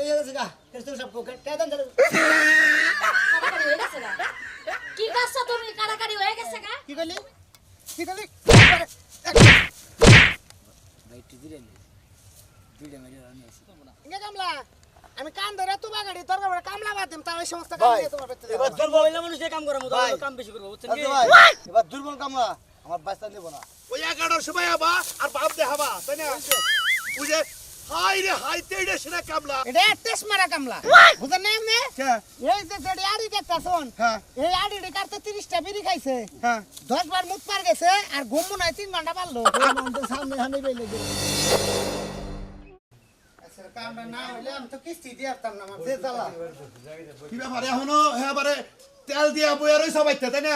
হয়ে গেছে গা কেসে সব কোকে কেদান চলে কারাকারি হয়ে গেছে গা কি করছ তুমি কারাকারি হয়ে গেছে গা কি করলি কি করলি ভাই টিজি রে দুইটা মারি আমি আছি ইঙ্গে কামলা আমি কান ধরে তো বাগাড়ি তোর কামলা কামলা বাদ দিম তার ওই সমস্ত কাম দিয়ে তোমার পেতে এবার দুর্বল হইলে মানুষ কাম করে মতো কাম বেশি করব বুঝছেন কি এবার দুর্বল কামলা আমার বাচ্চা নেব না ওই এগারোটার সময় আবা আর বাপ দেখাবা তাই না হাই রে হাই তেইডে সেনা কামলা। এটা টেস্ট মারা কামলা। বুঝেন না? এমনি হ্যাঁ এই যে যেটি আড়ি দেখতা শোন হ্যাঁ। কাটতে বিড়ি খাইছে? হ্যাঁ। দশ বার মুখ পার গেছে আর ঘুম নাই তিন ঘণ্টা পারল। সামনে সামনে বেলে গেল কামটা না হইলে আমি তো কিস্তি দিয়ে আসতাম না আমার যে জ্বালা। কি ব্যাপারে? এখনও হ্যাঁ বারে তেল দিয়া বইয়া তাই না?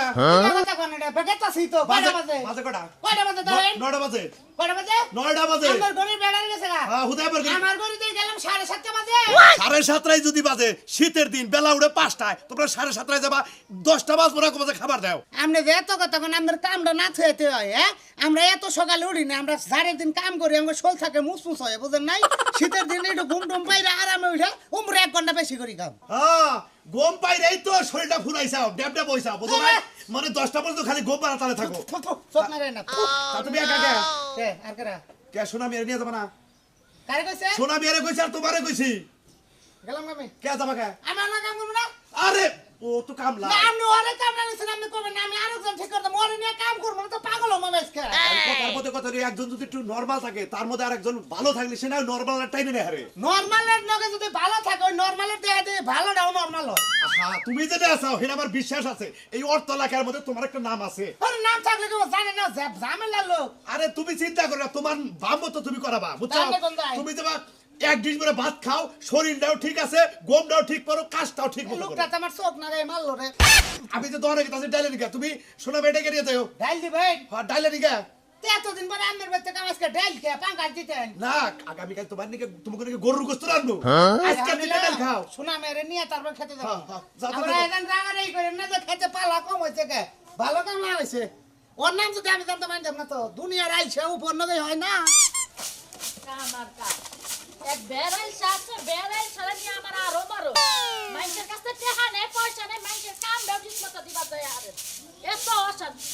কথা কোন এটা বেগেতাছি তো কয়টা বাজে বাজে? কটা? কয়টা বাজে ধরেন? ন- বাজে। কয়টা বাজে নয়টা বাজে আমার গরিব বেড়ার গেছে হ্যাঁ হুদায় পার আমার গরিতে গেলাম সাড়ে সাতটা বাজে সাড়ে সাতটায় যদি বাজে শীতের দিন বেলা উঠে পাঁচটায় তোমরা সাড়ে সাতটায় যাবা দশটা বাজবো না কমাতে খাবার দাও আমরা যে এত কথা কোন আমাদের কামটা না থুয়েতে হয় হ্যাঁ আমরা এত সকালে উঠি না আমরা সাড়ে দিন কাম করি আমার শোল থাকে মুসমুস হয় বুঝেন নাই শীতের দিনে একটু ঘুম টুম পাইলে আরামে উঠে উমরে এক ঘণ্টা বেশি করি কাম হ্যাঁ গম পাইলেই তো শরীরটা ফুলাইছাও ড্যাব ড্যাব হইছাও বুঝো না মানে দশটা পর্যন্ত খালি গম পাড়া তালে থাকো না তুমি একা কে কে, আর কেরা? কে সোনা মেরে নিয়ে যাব না? কারে কইছে? সোনা মেরে কইছি আর তোমারে কইছি। গেলাম আমি। কে যাবা কে আমি আমার কাম করব না। আরে ও তো কামলা। না, আপনি ওরে কাম না নিছেন করবেন না আমি আরেকজন ঠিক করতাম ওরে নিয়ে কাম করব না তো পাগল হব আর কথার মধ্যে কথা একজন যদি একটু নর্মাল থাকে তার মধ্যে আরেকজন ভালো থাকলে সে না নর্মাল টাইমে নেই হারে নর্মালের নগে যদি ভালো থাকে ওই নর্মালের দিয়ে ভালোটাও নর্মাল হয়। তুমি যেটা আছো আমার বিশ্বাস আছে? এই অর্থ এলাকার মধ্যে তোমার একটা নাম আছে। ওর নাম থাকলে কেউ জানে না ঝা- ঝামেলার লোক? আরে তুমি চিন্তা করো না, তোমার ভাব মতো তুমি করাবা বুঝছ? তুমি যাবা এক ডিশ করে ভাত খাও শরীরটাও ঠিক আছে গমটাও ঠিক করো কাজটাও ঠিক মতো করো। লোকটা তো আমার চোখ না রে মারলো রে। আমি তো দোকানে গেছি ডাইলে নিকা তুমি শোনা বেটে গিয়ে যাও? ডাইল দি ভাই হ্যাঁ ডাইলে নিকা তে এতদিন পরে আমের বাচ্চা কাম আজকে ডাইল খেয়ে পাঙ্কাল দিতেন। না আগামীকাল তোমার নিকে তোমাকে নিকে গরুর গোস্ত রাখব আজকে তুমি ডাল খাও। শোনা মেরে নিয়ে তারপর খেতে হ্যাঁ, হ্যাঁ, যাও আমরা। এখন রাগারাগি করেন না যে খেতে পালা কম হয়েছে কে? ভালো কাম না হয়েছে? ওর নাম যদি আমি জানতে পারতাম না তো। দুনিয়ার আইসে উপর নদী হয় না। আমার কাজ বেড়াই সাথে বেড়াই ছাড়া নিয়ে আমার আরও মারো। মানুষের কাছে টেহা নেই, পয়সা নেই, মানুষের কাম ব্যবস্থা মতো দিবা যায় আরে। এত অশান্তি।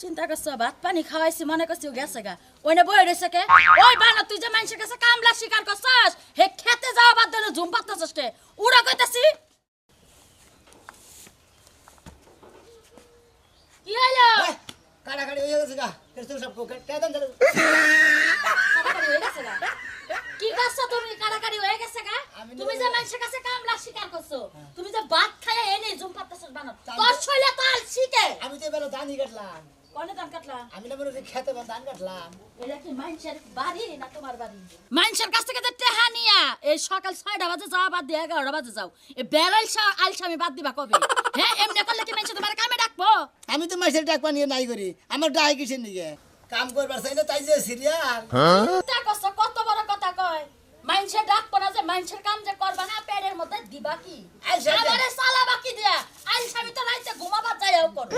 চিন্তা করছ, ভাত পানি খাওয়াইছি, মনে করছি গেছে গা। ওইনে বই রয়েছে কে? ওই বানা তুই যে মানুষের কাছে কামলা শিকার করছস, হে খেতে যাওয়া বাদ দিলে ঝুম পাতাছস উড়া কইতাছি। কি হইল? কাটাকাটি হয়ে গেছে গা। কেসে সব কেদান চলে কারাকারি হয়ে গেছে গা কি করছ তুমি? কারাকারি হয়ে গেছে গা? তুমি যে মানুষের কাছে কামলা শিকার করছ তুমি যে ভাত খাইয়ে এনে জুম পাতাছস বানো তোর শৈলে তো আল শিখে। আমি তো এবার দানি কাটলাম। কোনে ধান কাটলা? আমি না হচ্ছে খেতে বা ধান কাটলাম। এটা কি মানুষের বাড়ি না তোমার বাড়ি? মানুষের কাছ থেকে টেহা নিয়া এই সকাল ছয়টা বাজে যাওয়া বাদ দিয়ে এগারোটা বাজে যাও। এই বেড়াল আলসামি বাদ দিবা কবে? হ্যাঁ এমনি করলে কি মানুষ তোমার কামে ডাকবো? আমি তো মাসের ডাক পানিয়ে নাই করি। আমার ডাই কিসের নিকে কাম করবার তাই যে সিরিয়াল। কত বড় কথা কয়? মানুষের ডাকবো না যে মানুষের কাম যে করবা না পেটের মধ্যে দিবা কি? আমারে সালা বাকি দিয়া? আলসামি তো করো।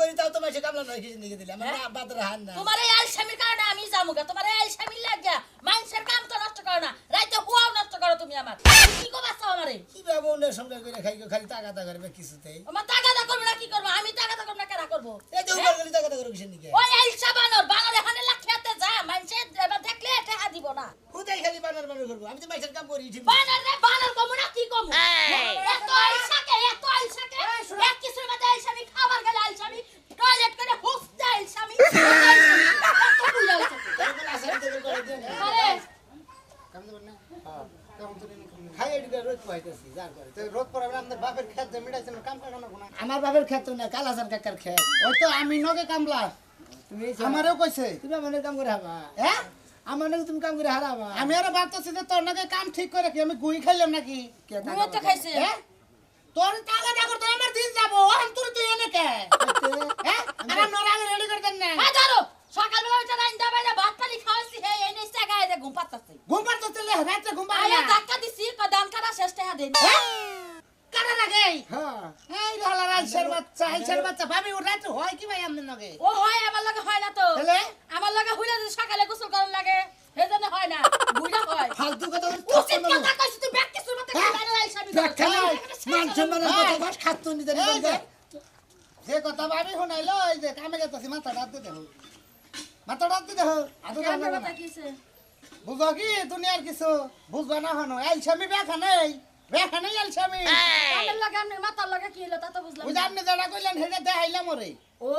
করি তাও তো কামলা নয় দিলে আমার হ্যাঁ? হান না তোমার এই আলসামির কারণে আমি যামুগা তোমার এই আলসামির লাগিয়া মানুষের কাম তো নষ্ট করো না রাইতে হুয়াও নষ্ট করো তুমি আমার। কি কো বাচ্চা আমারে? কি বাবু অন্যের সঙ্গে করে খাই খালি টাকা করবে কিছুতেই। আমার টাকাটা করব না কি করব? আমি টাকাটা করব না কেনা করব? এই যে উপর গেলে টাকা করবে কিসের নিকে? ওই আলসা বানর বানর এখানে লাখিয়াতে যা মানুষের দেখলে টাকা দিব না। হুদাই খালি বানার বানার করব? আমি তো মাসের কাম করি ঠিক বানর রে বানর কমু না কি কমু? এত আলসাকে এত আলসাকে এক কিছুর মধ্যে আলসামি খাবার গেলে আলসামি টয়লেট করে হুস দেয় আলসামি এত বুঝা আলসামি আরে। আমার বাপের ক্ষেত না কালাসার কাকার ক্ষেত। ওই তো আমি নগে কামলা। তুমি আমারও কইছে। তুমি আমার কাম করে হাবা। হ্যাঁ? আমার নাকি তুমি কাম করে হারাবা। আমি আরও ভাবতেছি যে তোর নাকি কাম ঠিক করে কি? আমি গুই খাইলাম নাকি? ঘুমো তো খাইছে। হ্যাঁ? তোর টাকা তো আমার দিন যাব। আমি তোর তুই এনে কে? হ্যাঁ? আমার নরা রেডি করে দেন না। এই ধরো। সকালবেলা উঠে রাইন দাবাই না ভাত পানি খাওয়াইছি হে এনে ঘুম পাতাছে ঘুম চলে রাতে ঘুম আয়া ধাক্কা দিছি কদান কাটা শেষ টাকা দেন আগেই হ্যাঁ। এই ভাবি ওর রাতে কি হ্যাঁ? যে কামে গেতাছি মাথা রাত দিতে মাথা রাত দিতে হোক আদর কথা কি বুঝো কি দুনিয়ার কিছু বুঝবা না হনো। এই ছবি ব্যাখ্যা নেই। লগে আপনার মাথার লগে কি হলো তা তো বুঝলাম ওই না। আপনি যেটা কইলেন সেটা দেখাইলাম ওরে। ও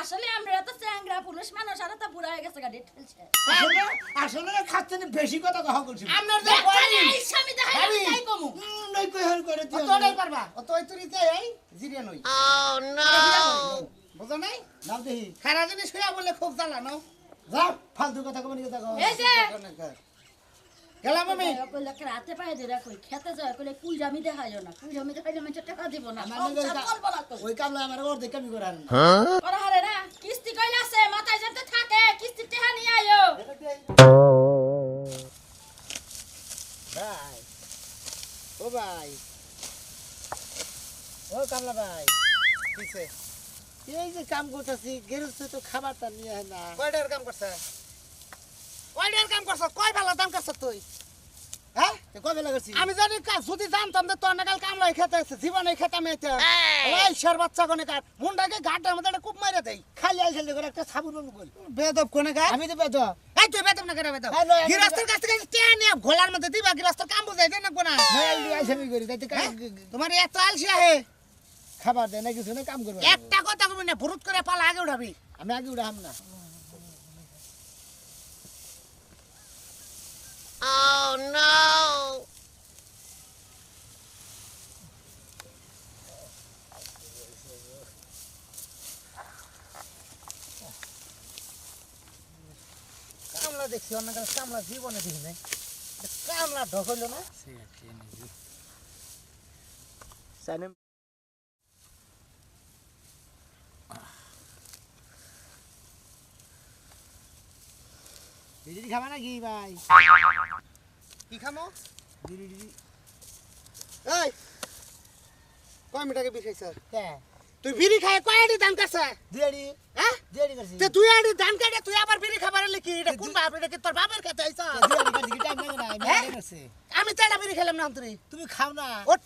আসলে আমরা তো চ্যাংরা পুরুষ মানুষ আর তো বুড়া হয়ে গেছে গাড়ি ঠেলছে আসলে আসলে খাচ্ছ বেশি কথা কহা করছি আপনার যে খালি এই স্বামী তাই কমু। নই কই হার করে ও তোড়াই পারবা? ও তো তুরিতে এই জিরিয়ে নই। বুঝো নাই? নাম দেহি খারা জিনিস হইয়া বলে খুব জ্বালানো যাও ফালতু কথা কবে নিয়ে দেখো এই যে। গেলাম আমি। কইলে রাতে পায়ে দিরা কই খেতে যায় কইলে কুল জামি দেখাইও না কুল জামি দেখাইলে মানুষ টাকা দিব না আমার লগে সংসার করব না তো। ওই কামলা আমার অর্ধেক কামি করার ওরা হারে না কিস্তি কইলে আছে মাথায় যেতে থাকে কিস্তি টেহা নিয়ে আইও। ভাই। ও ভাই। ও কামলা ভাই। কিসে? এই যে কাম করতেছি গেরস্ত তো খাবারটা নিয়ে না। কয়টার কাম করছ? কয়টার কাম করছ? কয় বেলা দাম করছ তুই? হ্যাঁ? কবে লাগাছি আমি জানি যদি জানতাম যে তোর নাগাল কামলাই খেতে আছে জীবনে ওই সার বাচ্চা কোনে কার? মুন্ডাকে ঘাটের মধ্যে একটা কূপ মাইরে দেই। খালি আইসা করে একটা সাবুন অনুকূল বেদব কোনে কার? আমি তো বেদ এই তুই বেদব না করে বেদব? হ্যাঁ, আমি- গৃহস্থের কাছ থেকে টেনে নিয়ে ঘোলার মধ্যে দিবা গৃহস্থর কাম বুঝাই দে না কোনা। আইসামি করি। তাইতে হ্যাঁ? তোমার এত আলসি আহে। খাবার দেয় না কিছু না কাম করব। একটা কথা কবি না ভুরুত করে পালা আগে উঠাবি। আমি আগে উঠাম না। কামলা দেখছি অন্য কামলা জীবনে দেখি নাই। কামলা ঢকল না? বিড়ি খাবা নাকি ভাই? কি খামো? বিড়ি বিড়ি এই! কয় মিটাকে বিখাইছ কে? তুই বিড়ি খায় কয় আড়ি দান কাছে দিয়াড়ি হ্যাঁ? দিয়াড়ি করছি। তে তুই আড়ি দান কাটে তুই আবার বিড়ি খাবার লিখি এটা কোন বাপ এটা কি তোর বাপের কাছে আইছ দিয়াড়ি করছি কি টাইম লাগে না? আমি হ্যাঁ? আগে করছি। আমি তো এটা বিড়ি খেলাম না অন্তরি তুমি খাও না। ওট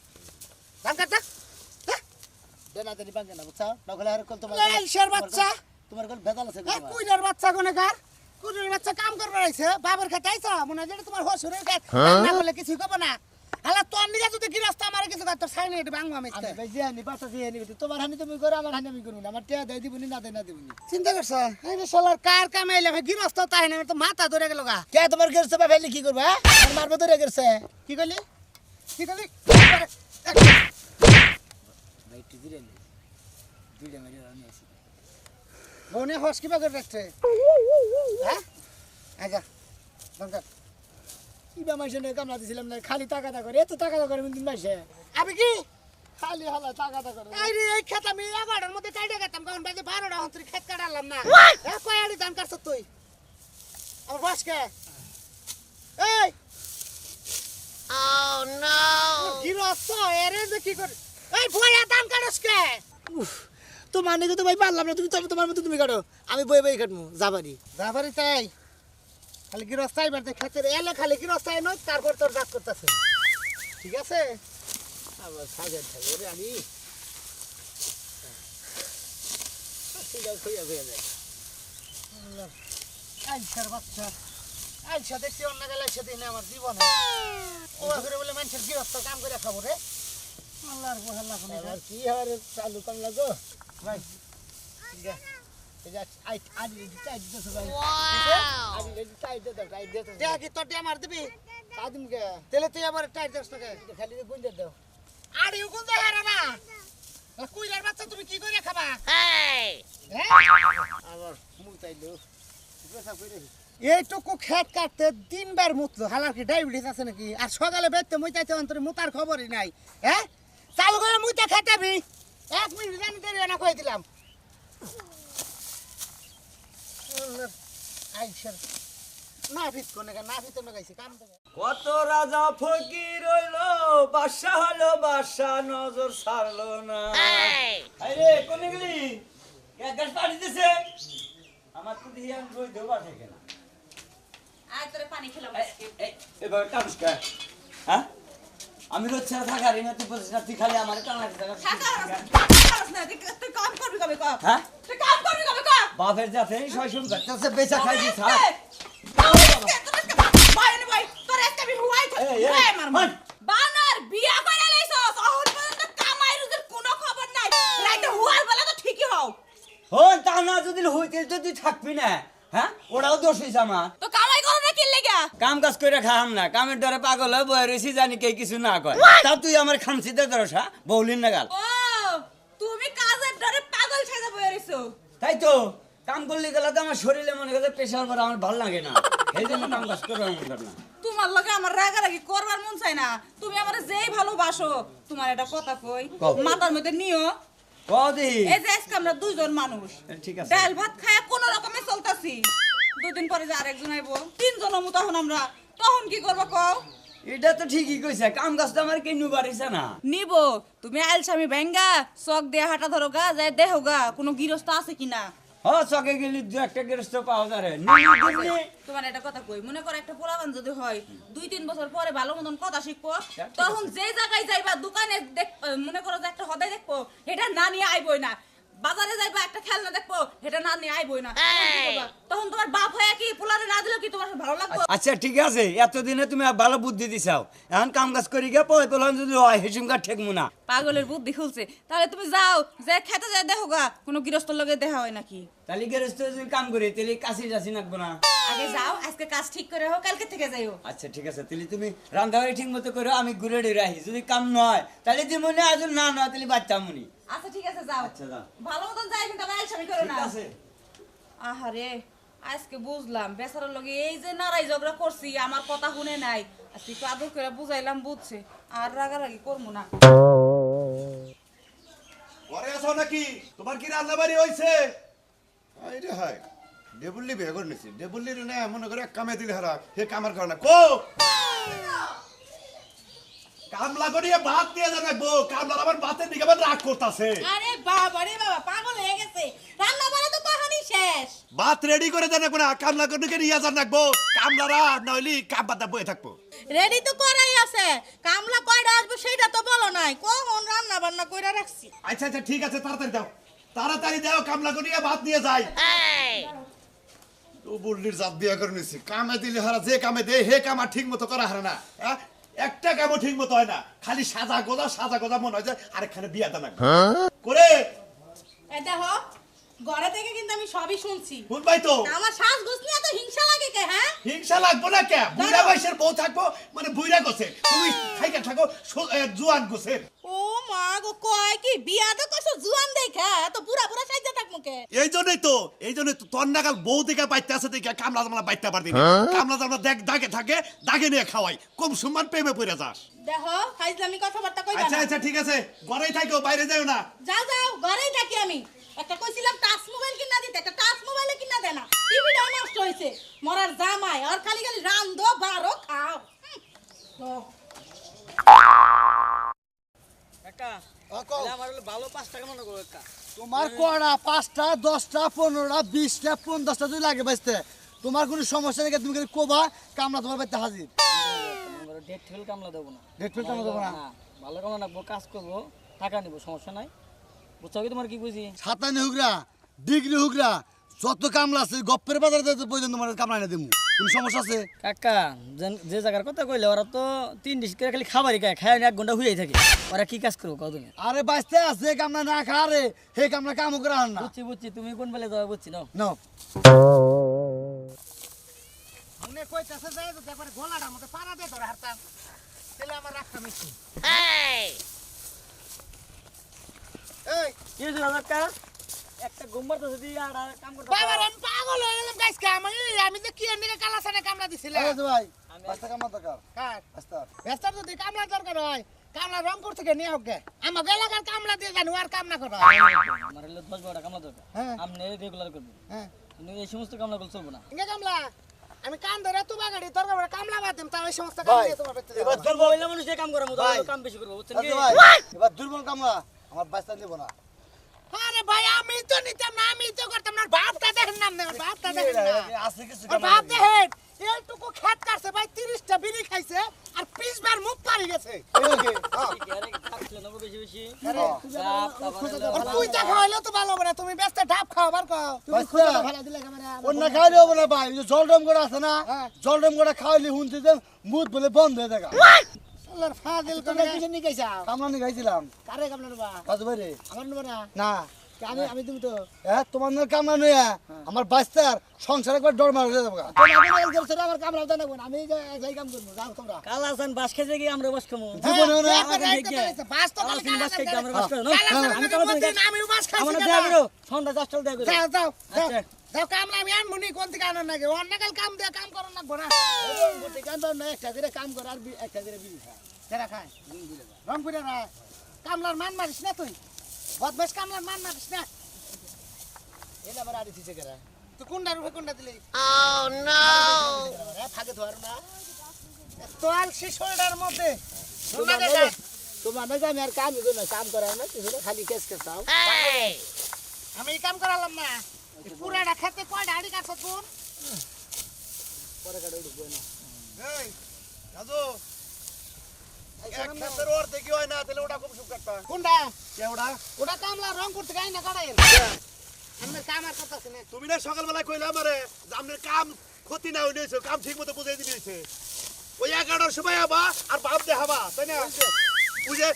দান কাটটা দেনা দেনি পাঙ্গে না বুঝছ? নকলে আর কল তোমার এই শের বাচ্চা। তোমার কল ভেজাল আছে এই কুইনার বাচ্চা কোনে কার? কুইনার বাচ্চা কাম করবার আইছে বাবার কাছে আইছ? মনে হয় যেটা তোমার হসুরের কাছে না বলে কিছু কব না। হালা তোর নিকে যদি গিরস্ত আমার কিছু কর তোর সাইনে এটা বাংলা আমি ভাই যে আনি পাতা দিয়ে আনি তোমার হানি তুমি করো আমার হানি আমি করব না। আমার টিয়া দেয় দিবনি না দেয় না দিবনি। চিন্তা করছ? এই যে শালার কার কামাইলে ভাই গিরস্ত তাই না তো মাথা ধরে গেল গা। কে তোমার গেরছে বা ফেলে কি করবা আর মারবে ধরে গেরছে কি কইলি কি কইলি ভাই দিলে নি। দুইটা মেরে আমি আছি বনে হস কিবা করে রাখছে। হ্যাঁ? আচ্ছা দরকার কি বা মাসে কামলা দিছিলাম না খালি টাকা করে এত টাকা করে দিন আমি কি? খালি হালা টাকা করে। এই রে এই খেত আমি এগারোটার মধ্যে টাইটে গেতাম কারণ বাজে বারোটা হন্তরি খেত কাটালাম না। এ কয় আড়ি ধান কাটছ তুই? আমার বস কে? এই! গিরস্ত এরে যে কি করে এই বইয়া ধান কাটস কে? তোমার নাকি তো ভাই পারলাম না তুমি তোমার মতো তুমি কাটো আমি বই বই কাটবো যাবারি যাবারি তাই। খালি কি গিরস্তাই বাড়তে খেতের এলে খালি কি গিরস্তাই নয় তারপর তোর ডাক করতেছে। ঠিক আছে? আবার সাজার থাকবে রে আমি আইসার বাচ্চা। আইসা দেখছি অন্য গেলে সেদিন আমার জীবনে। ও করে বলে মানুষের গৃহস্থ কাম করে খাব রে। আল্লাহর আর কি হার চালু কাম লাগো ভাই এই যে আই আজ চাই দিতেছে ভাই আজ চাই দিতে চাই দিতে দেখ কি তোর দিয়ে মার দিবি? কাদিম কে তেলে তুই আবার টাইট দেস তোকে। খালি গুঞ্জে দাও। আরে উকুন দে হারা না। কুইলার বাচ্চা তুমি কি করে খাবা? আবার মুখ চাইলো। পেশা করে এইটুকু খেত কাটতে তিনবার মুতলো। হালার কি ডায়াবেটিস আছে নাকি? আর সকালে বেরতে মুইতাইতে অন্তরে মুতার খবরই নাই। হ্যাঁ? চালু করে মুইতে খেতাবি। এক মিনিট জানি দেরি না কই দিলাম। কত রাজা ফকির হইল বাসা হলো বাসা নজর সারলো না। আরে কোনে গেলি? এক গাছ পানি দিছে? আমার তো দিয়ে আমি রই দেবা থেকে না। আর তোরে পানি খেলাম এবার কানুস কা? হ্যাঁ? আমি রোজ ছাড়া থাকারি না তুই বলছিস না তুই খালি আমার টানা তুই কাম করবি কবে কর হ্যাঁ? তুই কাম করবি কবে কর বাপের যাতে শৈশব করতেছে বেচা মার মার। বানার বিয়া করে লাইছস অহন পর্যন্ত কামাই রুজির কোনো খবর নাই। রাইতে হুয়ার বলে তো ঠিকই হও। হন তা না যদি হইতে তুই থাকবি না হ্যাঁ? ওরাও দোষ হয়েছে আমার। তো কামাই করো না কি লেগা কাম কাজ করে খাম না কামের ডরে পাগল হয়ে বয়ে রয়েছি জানি কে কিছু না কয়। তা তুই আমার খামছিতে ধরস হ্যাঁ? বৌলিন না গাল ও তুমি কাজের ডরে পাগল সেজে বয়ে রইছো। তাই তো কাম করলে গেলে তো আমার শরীরে মনে করছে প্রেশার পর আমার ভালো লাগে না। এই জন্য কাম কাজ করে আমার না। তোমার লগে আমার রাগারাগি করবার মন চাই না। তুমি আমার যেই ভালোবাসো তোমার একটা কথা কই। মাথার মধ্যে নিও। কদি এই যে আজকে আমরা দুইজন মানুষ ঠিক আছে। ডাল ভাত খায় কোন রকমে চলতাছি। দুদিন পরে যে আরেকজন আইবো তিনজন মতো তখন আমরা। তখন কি করব কও? এটা তো ঠিকই কইছে কাম কাজ তো আমার কেনু বাড়িছে না। নিব তুমি আলসামি ভেঙ্গা চক দিয়ে হাঁটা ধরো গা যায় দেহ গা কোনো গৃহস্থ আছে কিনা? হ চকে গেলি দু একটা গেরস্ত পাওয়া যাবে। তোমার একটা কথা কই মনে করো একটা পোলাবান যদি হয় দুই তিন বছর পরে ভালো মতন কথা শিখব তখন যে জায়গায় যাইবা দোকানে দেখ মনে করো যে একটা হদাই দেখব এটা না নিয়ে আইবই না। বাজারে যাইবা একটা খেলনা দেখব এটা না নিয়ে আইবই না। তখন তোমার বাপ হয়ে কি পোলারে না দিলে কি তোমার ভালো লাগবে? আচ্ছা ঠিক আছে এতদিনে তুমি ভালো বুদ্ধি দিছাও। এখন কাম কাজ করি গিয়ে পয় পেলাম যদি হয় হেসুমকা ঠেকমু না। পাগলের বুদ্ধি খুলছে। তাহলে তুমি যাও যে খেতে যায় দেখো গা কোনো গৃহস্থর লগে দেখা হয় নাকি? তাহলে গেরস্ত যদি কাম করি তাহলে কাশি যাসি নাকবো না। আগে যাও আজকে কাজ ঠিক করে হোক কালকে থেকে যাইও। আচ্ছা ঠিক আছে তাহলে তুমি রান্ধাবাড়ি ঠিক মতো করো আমি ঘুরে ডুরে রাখি যদি কাম নয় তাহলে মনে আজ না নয় তাহলে বাচ্চা মনি। আচ্ছা ঠিক আছে যাও। আচ্ছা যাও। ভালো মতন যাই কিন্তু আমার আলসামি করো ঠিক না আছে। আহারে আজকে বুঝলাম বেচারার লগে এই যে নারাই ঝগড়া করছি আমার কথা শুনে নাই। আজকে একটু আদর করে বুঝাইলাম বুঝছে। আর রাগারাগি করব না। ঘরে আছো নাকি? তোমার কি রান্না বাড়ি হয়েছে এইটা হয় ডেবুল্লি বিয়ে করে নিছি। ডেবুল্লির না মনে করে এক কামে দিলে হারা হে কামার কারণে। কো! কামলা করিয়ে ভাত দিয়ে যাবে বউ। কামলার আবার ভাতের দিকে আবার রাগ করতেছে। আরে বাবা রে বাবা পাগল হয়ে গেছে। রান্না বাড়া তো কহানি শেষ। ভাত রেডি করে দেন না কামলা করে নিয়ে যান রাখব কামলারা নইলি কাম বাদা বয়ে থাকব। রেডি তো করাই আছে। কামলা কয়টা আসবে সেটা তো বলো নাই। কখন রান্না বান্না কইরা রাখছি? আচ্ছা আচ্ছা ঠিক আছে তাড়াতাড়ি দাও। তাড়াতাড়ি দাও কামলা করিয়ে ভাত নিয়ে যাই। ও বুল্লির জাত বিয়া করে নিছি। কামে দিলে হারা যে কামে দে হে কামা ঠিক মতো করা হারা না। হ্যাঁ? একটা কামও ঠিক মতো হয় না। খালি সাজা গোজা সাজা গোজা মনে হয় যে আরেকখানে বিয়া দেন করে এটা দেখো ঘরে থেকে কিন্তু আমি সবই শুনছি। শুন ভাই তো। আমার শ্বাস নিয়ে এত হিংসা লাগে কে হ্যাঁ? হিংসা লাগবো না কে? বুড়া বয়সের বউ থাকব মানে বুড়া গোছে। তুমি খাইকা থাকো জুয়ান গোছের ও মা গো কয় কি? বিয়া তো কইছো জুয়ান দেখা তো পুরা পুরা সাইজা থাক মুখে এই জন্যই তো এই জন্যই তো তোর নাগাল বউ দেখে বাইতে আছে দেখে কামলা জামলা বাইতে পারবি কামলা জামলা দেখ দাগে থাকে দাগে নিয়ে খাওয়াই। কম সম্মান প্রেমে পড়ে যাস। দেখো ফাইজলামি কথাবার্তা কইবা আচ্ছা আচ্ছা ঠিক আছে। ঘরেই থাকো বাইরে যাও না। যাও যাও ঘরেই থাকি আমি। একটা কইছিলাম টাচ মোবাইল কিনা দিতে একটা টাচ মোবাইলে কিনা দেয় না। টিভিটাও নষ্ট হয়েছে মরার জামাই আর খালি খালি রান্ধো বারো খাও। তোমার কড়া পাঁচটা দশটা পনেরোটা বিশটা পঞ্চাশটা যদি লাগে বাঁচতে তোমার কোনো সমস্যা নেই তুমি খালি কোবা কামলা তোমার বাড়িতে হাজির। ডেট ফেল কামলা দেবো না। ডেট ফেল কামলা দেবো না? ভালো কামলা রাখব কাজ করব টাকা নিবো সমস্যা নাই। বুঝছ কি তোমার কি বুঝি? সাতানি হুগরা ডিগ্রি হুগরা যত কামলা আছে গপ্পের বাজারে যেতে পর্যন্ত তোমার কামলা এনে দেবো কোনো সমস্যা আছে? কাকা যেন- যে জায়গার কথা কইলে ওরা তো তিন ডিশ করে খালি খাবারই খায় খায় এক ঘণ্টা হয়েই থাকে। ওরা কি কাজ করব কত তুমি? আরে বাঁচতে আছে কামলা না খা রে হে কামলা কামও করা না। বুঝছি বুঝছি তুমি কোন বেলে যাবে বুঝছি না নাও। মনে কইতাছে যে তো তারপরে গলাটার পাড়া দিয়ে ধরে হারতাম তাহলে আমার রাখতা মিছি এই! কি হয়েছিল কাকা একটা গোম্বার তো যদি আর আর কাম করতে বাবার আমি পাগল হয়ে গেলাম গাইস আমি আমি যে কি এনে কালা সানে কামলা দিছিলাম? এই যে ভাই পাঁচটা কামলা দরকার। কার? পাঁচটা। ব্যস্তার যদি কামলা দরকার হয় কামলা রংপুর থেকে নিয়ে হোক গে। আমার এলাকার কামলা দিয়ে জানি আর কাম না করা। আমার হলো দশ বারোটা কামলা দরকার। হ্যাঁ। আপনি রেগুলার করবেন হ্যাঁ। এই সমস্ত কামলাগুলো চলবো না। ইঙ্গে কামলা আমি কান ধরে তুবা গাড়ি তোর কামলা কামলা বাদিম তাও এই সমস্ত কাম দিয়ে তোমার এবার ওইলা মানুষের কাম মতো কাম বেশি করব বুঝছেন কি? এবার দুর্বল কামলা আমার বাচ্চা নেব না। আরে ভাই আমি তো নিতাম না আমি তো করতাম না। বাপটা দেখেন না বাপটা দেখেন না। আছে কিছু বাপ দেখেন এইটুকু খেত কাটছে ভাই তিরিশটা বিড়ি খাইছে আর পিস বার মুখ পারি গেছে। তুই হ্যাঁ। তো ভালো হবে না তুমি খাও বার খাও। ভাই করে আছে না হ্যাঁ। জলডম করে খাওয়াইলে হুন্দি মুখ বলে বন্ধ হয়ে থাকে আল্লাহর ফাজিল তুমি করে কিসে নিয়ে গেছা কামরানি খাইছিলাম কারে কামড়ানো বা কাজু ভাই রে আমার নেব না না আমি আমি তুমি তো হ্যাঁ তোমার নয় কামরা নয়া আমার বাচ্চার সংসার একবার ডর মারা যাবে। আমি আমার কামড়াও তো নেব না আমি একলাই কাম করব যাও তোমরা কাল আসান বাস খেতে গিয়ে আমরা বাস খামো জীবনে না আমাকে দেখে। বাস তো কাল বাস খেতে আমরা বাস কালার আমি তোমাদের কালার বাস খাইছি আমার কেন? সন্ধ্যা চারটাল দেয়া যাও যাও যাও আচ্ছা। যাও কামলা আমি আনব নি কোন থেকে আনো নাকি অন্য কাল কাম দিয়ে কাম করো না কাম দাও না। একটা করে কাম কর আর একটা করে বিড়ি খা কেরা খায় রংপুরে না কামলার মান মারিস না তুই? বদমাস কামলার মান মারিস না? এটা আবার আড়ি দিছে কেরা। তুই কোনটা রূপে কোনটা দিলি। এ, থাকে তো আর না তোয়াল শিশোটার মধ্যে। তোমার আমি আর কামই করি না কাম করার না কিছু না খালি কেস কেস দাও। আমি কাম করালাম না। পুরাটা খেতে কয়টা আড়ি কাছে কোন পরে কাটে ঢুকবো না এই রাজু এক ক্ষেতের অর্ধেক হয় না তাহলে ওটা খুব সুখ কাটতা কোনটা? কে ওটা? ওটা কামলা রংপুর থেকে আইনা কাটাই আমার কাম আর করতেছে না। তুমি না সকালবেলা কইলে আমারে যে আপনার কাম ক্ষতি না হইলেছে কাম ঠিক মতো বুঝাই দিয়েছে ওই এগারোটার সময় আবা আর বাপ দেখাবা তাই না? বুঝে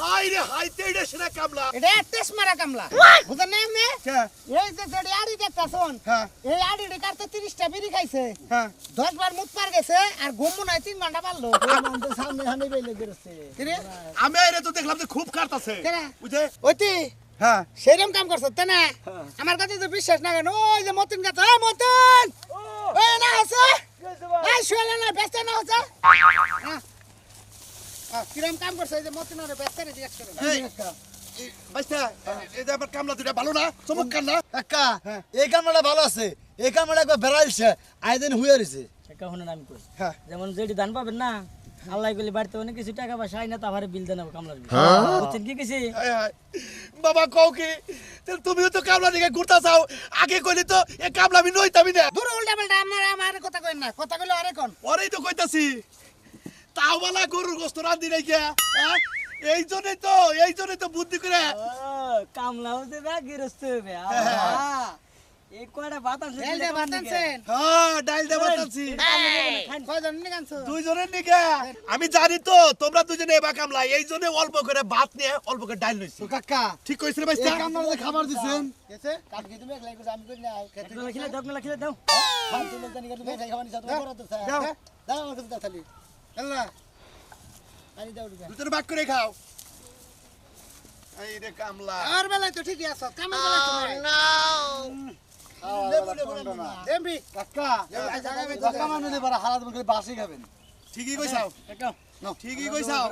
হাই রে হাই সেরা কামলা। এটা টেস্ট মারা কামলা। বুঝেন না এমনি এই যে যেটি আড়ি দেখতাছুন হ্যাঁ। কাটতে তিরিশটা বিড়ি খাইছে। হ্যাঁ। দশ বার মুখ পার গেছে আর ঘুমু নাই তিন ঘণ্টা পারল। তো সামনে সামনে বেলে বেরোচ্ছে। আমি আইরে তো দেখলাম যে খুব কাটতাছে? বুঝে ওইতি হ্যাঁ। সেরকম কাম করছ তাই না? আমার কাছে তো বিশ্বাস না কেন ওই যে মতিন গাছ ওই মতিন! ওই না আছে? এই না ব্যস্ত না হচ্ছে? হ্যাঁ। হ্যাঁ, কিরম কাম করছে? এই যে মতিন আর জিজ্ঞেস করে এই বাইস্তা এই যে আমার কামলা দুটা ভালো না? চমৎকার না? কাকা এই কামরাটা ভালো আছে। এই কামরাটা একবার বেড়াইছে আইদিন হুয়ে রয়েছে। টাকা শুনেন আমি কই? হ্যাঁ। যেমন যেটি দান পাবেন না আল্লাহ কইলে বাড়িতে অনেক কিছু টাকা পয়সা আইনা তারপরে বিল দেন কামলার বিল। বুঝছেন কি কিছু হায় হায়। বাবা কও কি? তুমিও তো কামলা দিকে ঘুরতা চাও। আগে কইলে তো এ কামলা আমি নইতামি না। দূর উল্টা পাল্টা আপনার আমার কথা কইন না। কথা কইলে আরে কোন? পরেই তো কইতাছি। তাও বলা গরুর গোস্ত রান্ধি নাই গিয়া হ্যাঁ? এই জন্যই তো এই জন্যই তো বুদ্ধি করে। কামলাও দেবে গৃহস্থ হবে এই কয়টা হ্যাঁ কয়জন দুইজনের নিকে আমি জানি তো তোমরা দুজনে এবার কামলা। এই জন্য অল্প করে ভাত নিয়ে অল্প করে ডাইল লইছি। কাকা। ঠিক কইছ রে এই বাইস্তা কামরাটা খাবার দিছেন? গেছে? কাটকে তুমি একলাই করছ আমি করি না একলা খিলে দাও একলা খিলে দাও। তুমি জানি তুমি একলাই খাওয়ানি চাও তুমি করো তো স্যার দাও। দাও আমার কাছে দাও খালি আল্লাহ পানি দাও ঢুকে দুজনে ভাগ করে খাও। এই রে কামলা। আর বেলায় তো ঠিকই আছো কামের বেলায় তো নাই লেবু লেবু লেবু না। দেবি। কাকা কাকা মানুষ এবার হারাত করে বাসি খাবেন। ঠিকই কইছাও টাকা ঠিকই কইছাও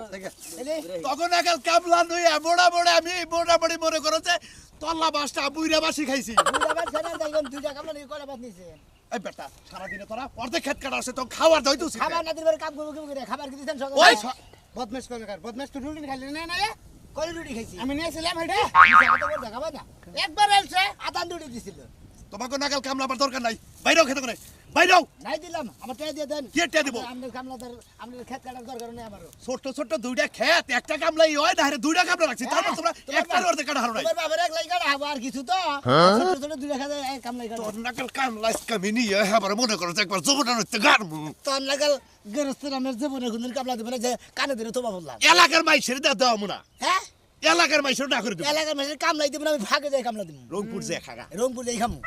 তখন একাল কামলা নইয়া মোড়া মোড়া আমি মোড়া মোড়ি মনে করো যে তল্লা বাসটা বুইরা বাসি খাইছি। দুইটা কামলা নিয়ে নিছে। এই বেটা সারাদিনে তোরা অর্ধেক খেত কাটা আছে তো খাবার দই তো খাবার না দিবার কাম করব কি করে খাবার কি দিতেন ওই সকালে বদমাস করে কার? বদমাস তো রুটি খাইলে না না কই রুটি খাইছি? আমি নিয়েছিলাম না একবার এলছে আদান রুটি দিছিল। তোমাকে নাগাল কামলা আবার দরকার নাই। বাইরেও খেতে করে। বাইরেও। নাই দিলাম আমার টাকা দিয়ে দেন। কে টিয়া দিব? আমাদের কামলাদার আমাদের খেত কাটার দরকার নেই আমারও। ছোট ছোট দুইটা খেত একটা কামলাই হয় না হরে দুইটা কামলা রাখছি। তারপর তোমরা একটা অর্ধেক কাটা হারো নাই। তোমার বাবার এক লাই কাটা হব আর কিছু তো? ছোট ছোট দুইটা খাতে এক কামলাই কাটা। তোর নাকাল কামলা কামি নিয়ে আবার মনে করো একবার জবনা নইতে গারমু তোর লাগাল গেরস্তের আমার জীবনে কোনদিন কামলা দেবে না যে কানে দিলে তোমা বললাম। এলাকার মাইসের দেওয়া দেওয়া মুনা। হ্যাঁ? এলাকার মাইসের না করে দেবো। এলাকার মাইসর কামলাই দেবে না আমি ফাঁকে যাই কামলা দিব। রংপুর যাই খাগা। রংপুর যাই খামু।